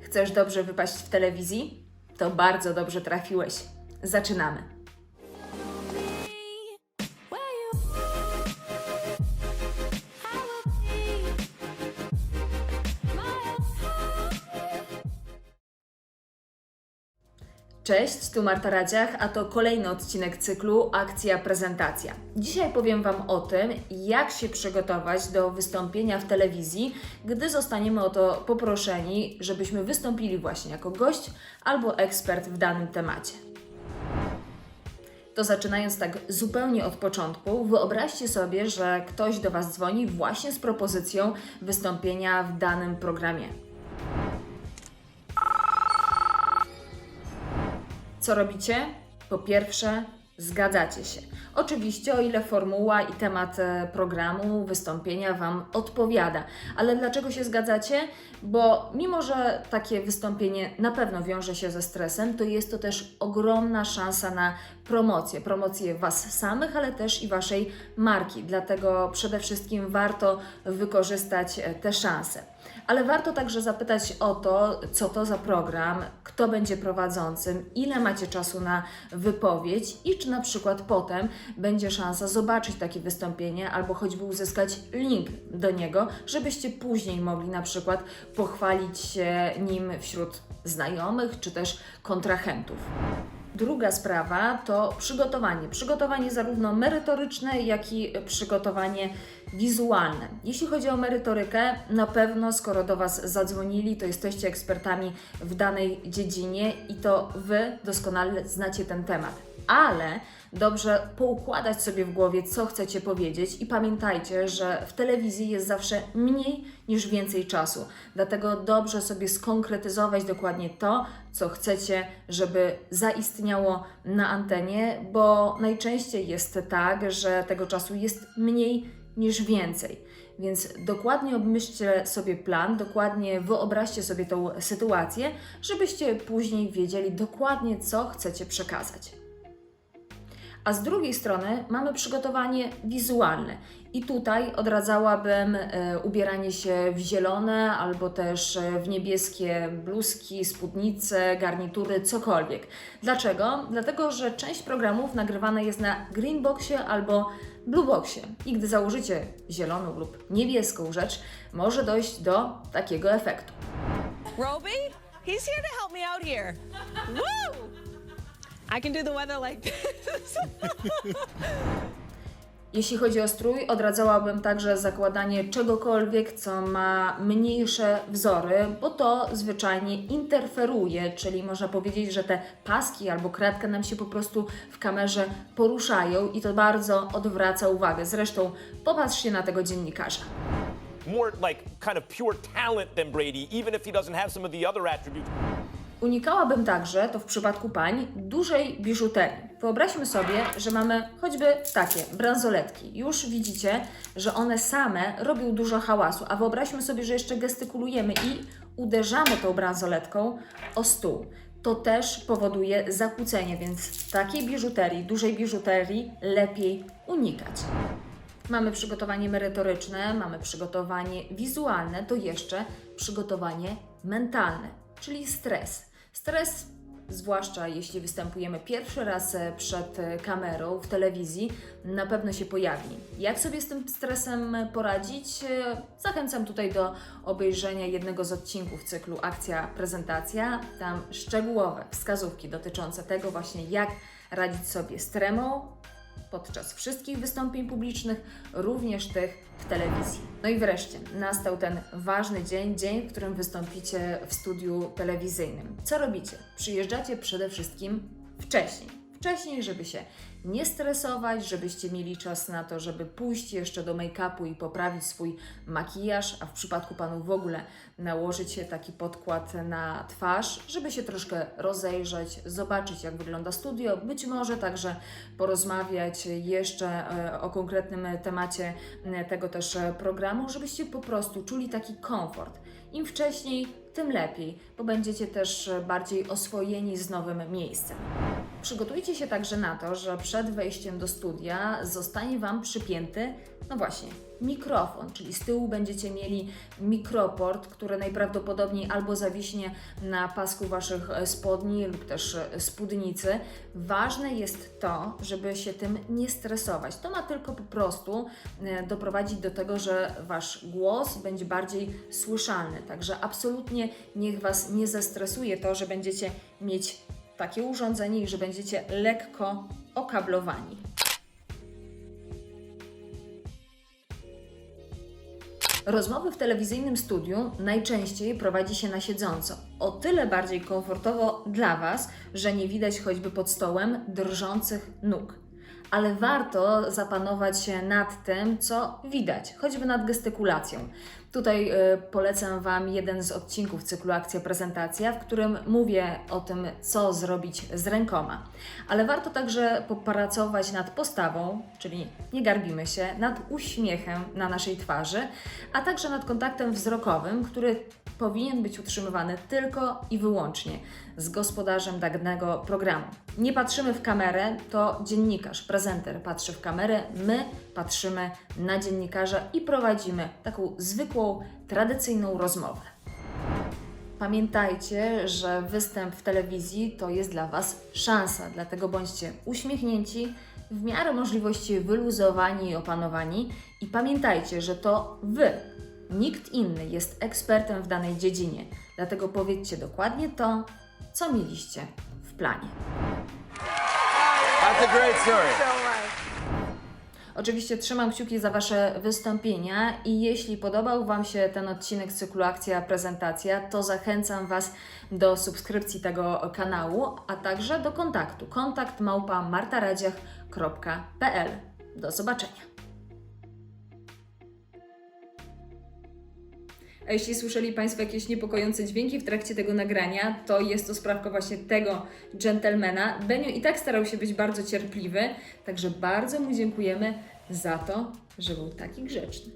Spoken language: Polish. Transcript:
Chcesz dobrze wypaść w telewizji? To bardzo dobrze trafiłeś. Zaczynamy. Cześć, tu Marta Radziach, a to kolejny odcinek cyklu Akcja Prezentacja. Dzisiaj powiem Wam o tym, jak się przygotować do wystąpienia w telewizji, gdy zostaniemy o to poproszeni, żebyśmy wystąpili właśnie jako gość albo ekspert w danym temacie. To zaczynając tak zupełnie od początku, wyobraźcie sobie, że ktoś do Was dzwoni właśnie z propozycją wystąpienia w danym programie. Co robicie? Po pierwsze, zgadzacie się. Oczywiście, o ile formuła i temat e, programu, wystąpienia Wam odpowiada. Ale dlaczego się zgadzacie? Bo mimo, że takie wystąpienie na pewno wiąże się ze stresem, to jest to też ogromna szansa na promocję. Promocję Was samych, ale też i Waszej marki. Dlatego przede wszystkim warto wykorzystać e, te szanse. Ale warto także zapytać o to, co to za program, kto będzie prowadzącym, ile macie czasu na wypowiedź i czy na przykład potem będzie szansa zobaczyć takie wystąpienie albo choćby uzyskać link do niego, żebyście później mogli na przykład pochwalić się nim wśród znajomych czy też kontrahentów. Druga sprawa to przygotowanie. Przygotowanie zarówno merytoryczne, jak i przygotowanie wizualne. Jeśli chodzi o merytorykę, na pewno skoro do Was zadzwonili, to jesteście ekspertami w danej dziedzinie i to Wy doskonale znacie ten temat. Ale dobrze poukładać sobie w głowie, co chcecie powiedzieć i pamiętajcie, że w telewizji jest zawsze mniej niż więcej czasu. Dlatego dobrze sobie skonkretyzować dokładnie to, co chcecie, żeby zaistniało na antenie, bo najczęściej jest tak, że tego czasu jest mniej niż więcej. Więc dokładnie obmyślcie sobie plan, dokładnie wyobraźcie sobie tą sytuację, żebyście później wiedzieli dokładnie, co chcecie przekazać. A z drugiej strony mamy przygotowanie wizualne. I tutaj odradzałabym e, ubieranie się w zielone albo też e, w niebieskie bluzki, spódnice, garnitury, cokolwiek. Dlaczego? Dlatego, że część programów nagrywana jest na greenboxie albo blueboxie. I gdy założycie zieloną lub niebieską rzecz, może dojść do takiego efektu. Roby, he's here to help me out here. Woo! I can do the weather like this. Jeśli chodzi o strój, odradzałabym także zakładanie czegokolwiek, co ma mniejsze wzory, bo to zwyczajnie interferuje, czyli można powiedzieć, że te paski albo kredka nam się po prostu w kamerze poruszają i to bardzo odwraca uwagę. Zresztą popatrzcie na tego dziennikarza. more like kind of pure talent than Brady, even if he doesn't have some of the other attributes. Unikałabym także, to w przypadku pań, dużej biżuterii. Wyobraźmy sobie, że mamy choćby takie bransoletki. Już widzicie, że one same robią dużo hałasu, a wyobraźmy sobie, że jeszcze gestykulujemy i uderzamy tą bransoletką o stół. To też powoduje zakłócenie, więc takiej biżuterii, dużej biżuterii lepiej unikać. Mamy przygotowanie merytoryczne, mamy przygotowanie wizualne, to jeszcze przygotowanie mentalne, czyli stres. Stres, zwłaszcza jeśli występujemy pierwszy raz e, przed e, kamerą w telewizji, na pewno się pojawi. Jak sobie z tym stresem poradzić? E, Zachęcam tutaj do obejrzenia jednego z odcinków cyklu Akcja Prezentacja. Tam szczegółowe wskazówki dotyczące tego właśnie, jak radzić sobie z tremą, podczas wszystkich wystąpień publicznych, również tych w telewizji. No i wreszcie nastał ten ważny dzień, dzień, w którym wystąpicie w studiu telewizyjnym. Co robicie? Przyjeżdżacie przede wszystkim wcześniej. Wcześniej, żeby się nie stresować, żebyście mieli czas na to, żeby pójść jeszcze do make-upu i poprawić swój makijaż, a w przypadku panów w ogóle nałożyć się taki podkład na twarz, żeby się troszkę rozejrzeć, zobaczyć jak wygląda studio, być może także porozmawiać jeszcze e, o konkretnym temacie e, tego też e, programu, żebyście po prostu czuli taki komfort. Im wcześniej, tym lepiej, bo będziecie też bardziej oswojeni z nowym miejscem. Przygotujcie się także na to, że przed wejściem do studia zostanie Wam przypięty, no właśnie, mikrofon, czyli z tyłu będziecie mieli mikroport, który najprawdopodobniej albo zawiśnie na pasku Waszych e, spodni lub też e, spódnicy. Ważne jest to, żeby się tym nie stresować. To ma tylko po prostu e, doprowadzić do tego, że Wasz głos będzie bardziej słyszalny. Także absolutnie niech Was nie zestresuje to, że będziecie mieć takie urządzenie i że będziecie lekko okablowani. Rozmowy w telewizyjnym studiu najczęściej prowadzi się na siedząco. O tyle bardziej komfortowo dla Was, że nie widać choćby pod stołem drżących nóg. Ale warto zapanować się nad tym, co widać, choćby nad gestykulacją. Tutaj y, polecam Wam jeden z odcinków cyklu Akcja Prezentacja, w którym mówię o tym, co zrobić z rękoma. Ale warto także popracować nad postawą, czyli nie garbimy się, nad uśmiechem na naszej twarzy, a także nad kontaktem wzrokowym, który powinien być utrzymywany tylko i wyłącznie z gospodarzem danego programu. Nie patrzymy w kamerę, to dziennikarz, prezenter patrzy w kamerę, my patrzymy na dziennikarza i prowadzimy taką tradycyjną rozmowę. Pamiętajcie, że występ w telewizji to jest dla Was szansa, dlatego bądźcie uśmiechnięci, w miarę możliwości wyluzowani i opanowani i pamiętajcie, że to Wy, nikt inny jest ekspertem w danej dziedzinie, dlatego powiedzcie dokładnie to, co mieliście w planie. That's a great story. Oczywiście trzymam kciuki za Wasze wystąpienia i jeśli podobał Wam się ten odcinek z cyklu Akcja Prezentacja, to zachęcam Was do subskrypcji tego kanału, a także do kontaktu. Kontakt małpa martaradziach.pl. Do zobaczenia. A jeśli słyszeli Państwo jakieś niepokojące dźwięki w trakcie tego nagrania, to jest to sprawka właśnie tego dżentelmena. Benio i tak starał się być bardzo cierpliwy, także bardzo mu dziękujemy za to, że był taki grzeczny.